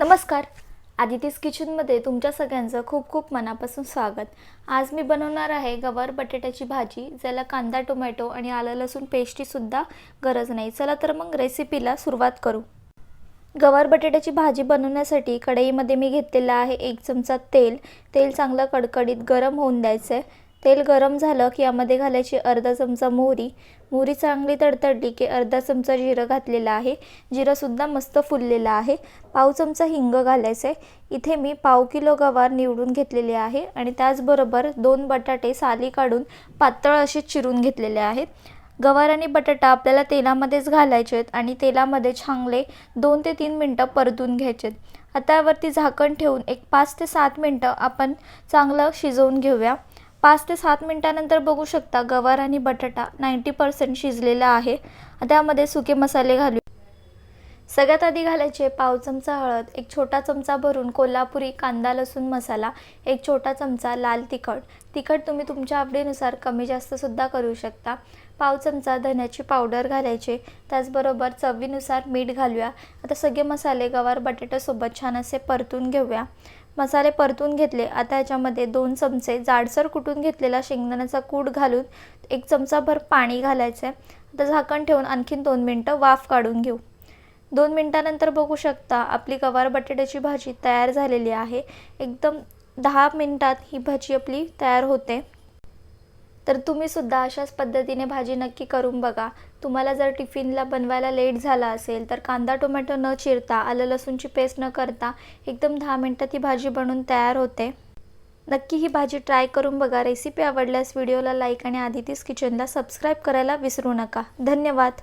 नमस्कार. आदितीस किचनमध्ये तुमच्या सगळ्यांचं खूप खूप मनापासून स्वागत. आज मी बनवणार आहे गवार बटाट्याची भाजी ज्याला कांदा टोमॅटो आणि आलं लसूण पेस्टचीसुद्धा गरज नाही. चला तर मग रेसिपीला सुरुवात करू. गवार बटाट्याची भाजी बनवण्यासाठी कढईमध्ये मी घेतलेलं आहे एक चमचा तेल. तेल चांगलं कडकडीत गरम होऊन द्यायचं आहे तेल गरम झालं की यामध्ये घालायची अर्धा चमचा मोहरी. मोहरी चांगली तडतडली की अर्धा चमचा जिरं घातलेला आहे. जिरंसुद्धा मस्त फुललेला आहे. पाव चमचा हिंग घालायचं आहे इथे मी पाव किलो गवार निवडून घेतलेले आहे आणि त्याचबरोबर दोन बटाटे साली काढून पातळ असे चिरून घेतलेले आहेत. गवार आणि बटाटा आपल्याला तेलामध्येच घालायचे आहेत आणि तेलामध्ये चांगले दोन ते तीन मिनटं परतून घ्यायचे आहेत. आता यावरती झाकण ठेवून एक पाच ते सात मिनटं आपण चांगलं शिजवून घेऊया. पाच ते सात मिनटानंतर बघू शकता गवार आणि बटाटा नाईंटी पर्सेंट शिजलेला आहे. त्यामध्ये सुके मसाले घालू. सगळ्यात आधी घालायचे पाव चमचा हळद एक छोटा चमचा भरून कोल्हापुरी कांदा लसूण मसाला एक छोटा चमचा लाल तिखट. तिखट तुम्ही तुमच्या आवडीनुसार कमी जास्तसुद्धा करू शकता. पाव चमचा धन्याची पावडर घालायचे. त्याचबरोबर चवीनुसार मीठ घालूया. आता सगळे मसाले गवार बटाट्यासोबत छान असे परतून घेऊया. मसाले परतून घेतले. आता याच्यामध्ये दोन चमचे जाडसर कुटून घेतलेला शेंगदाण्याचा कूट घालून एक चमचाभर पाणी घालायचं आहे आता झाकण ठेवून आणखीन दोन मिनटं वाफ काढून घेऊ. दोन मिनटानंतर बघू शकता आपली गवार बटाट्याची भाजी तयार झालेली आहे. एकदम दहा मिनटात ही भाजी आपली तयार होते. तर तुम्ही सुद्धा अशाच पद्धतीने भाजी नक्की करून बघा. तुम्हाला जर टिफिनला बनवायला लेट झाला असेल तर कांदा टोमॅटो न चिरता आलं लसूणची पेस्ट न करता एकदम दहा मिनटात ही भाजी बनून तयार होते. नक्की ही भाजी ट्राय करून बघा. रेसिपी आवडल्यास व्हिडिओला लाईक आणि आदितीस किचनला सबस्क्राईब करायला विसरू नका. धन्यवाद.